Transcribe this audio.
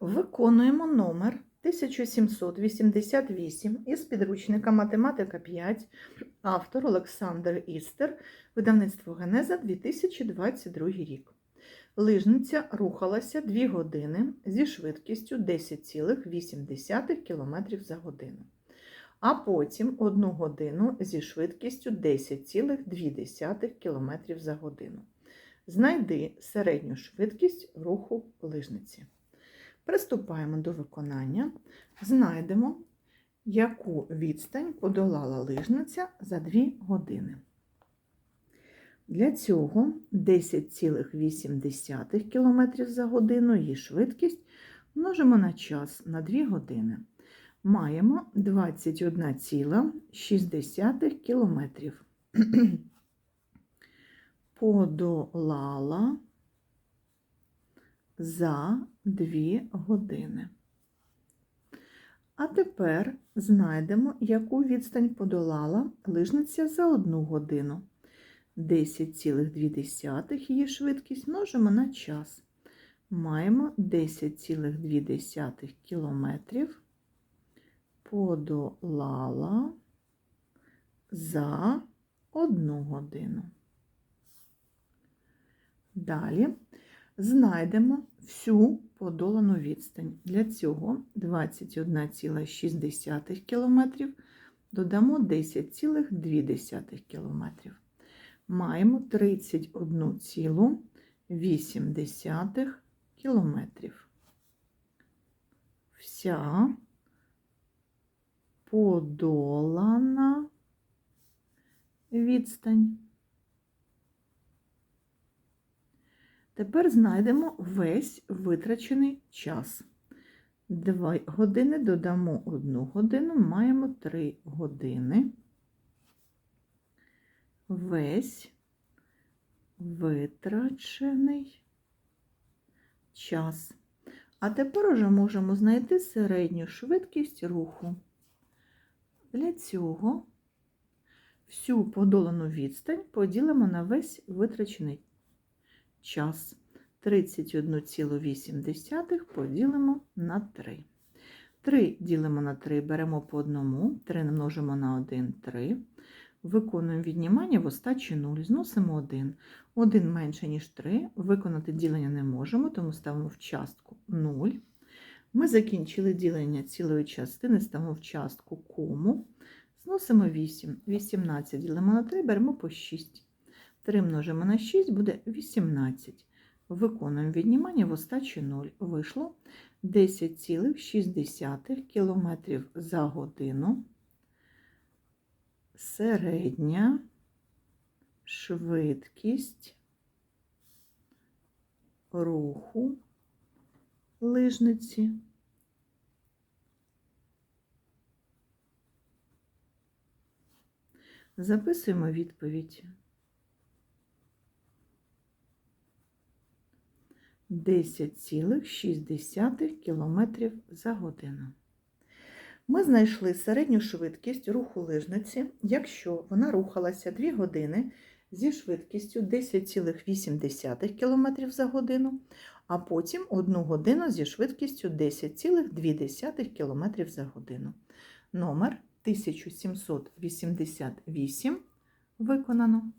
Виконуємо номер 1788 із підручника Математика 5, автор Олександр Істер, видавництво Генеза 2022 рік. Лижниця рухалася 2 години зі швидкістю 10,8 км за годину, а потім 1 годину зі швидкістю 10,2 км за годину. Знайди середню швидкість руху лижниці. Приступаємо до виконання. Знайдемо, яку відстань подолала лижниця за 2 години. Для цього 10,8 км за годину її швидкість множимо на час на 2 години. Маємо 21,6 км. Подолала за 2 години. А тепер знайдемо, яку відстань подолала лижниця за 1 годину. 10,2 її швидкість множимо на час. Маємо 10,2 кілометрів подолала за 1 годину. Далі знайдемо всю подолану відстань. Для цього 21,6 км додамо 10,2 км. Маємо 31,8 км. Вся подолана відстань. Тепер знайдемо весь витрачений час. 2 години додамо 1 годину, маємо 3 години. Весь витрачений час. А тепер уже можемо знайти середню швидкість руху. Для цього всю подолану відстань поділимо на весь витрачений час. 31,8 поділимо на 3. 3 ділимо на 3, беремо по одному, 3 множимо на 1, 3. Виконуємо віднімання в остачі 0, зносимо 1. 1 менше, ніж 3. Виконати ділення не можемо, тому ставимо в частку 0. Ми закінчили ділення цілої частини, ставимо в частку кому. Зносимо 8. 18 ділимо на 3, беремо по 6. 3 множимо на 6 буде 18. Виконуємо віднімання в остачі 0. Вийшло 10,6 км за годину. Середня швидкість руху лижниці. Записуємо відповідь. 10,6 км за годину. Ми знайшли середню швидкість руху лижниці, якщо вона рухалася 2 години зі швидкістю 10,8 км за годину, а потім 1 годину зі швидкістю 10,2 км за годину. Номер 1788 виконано.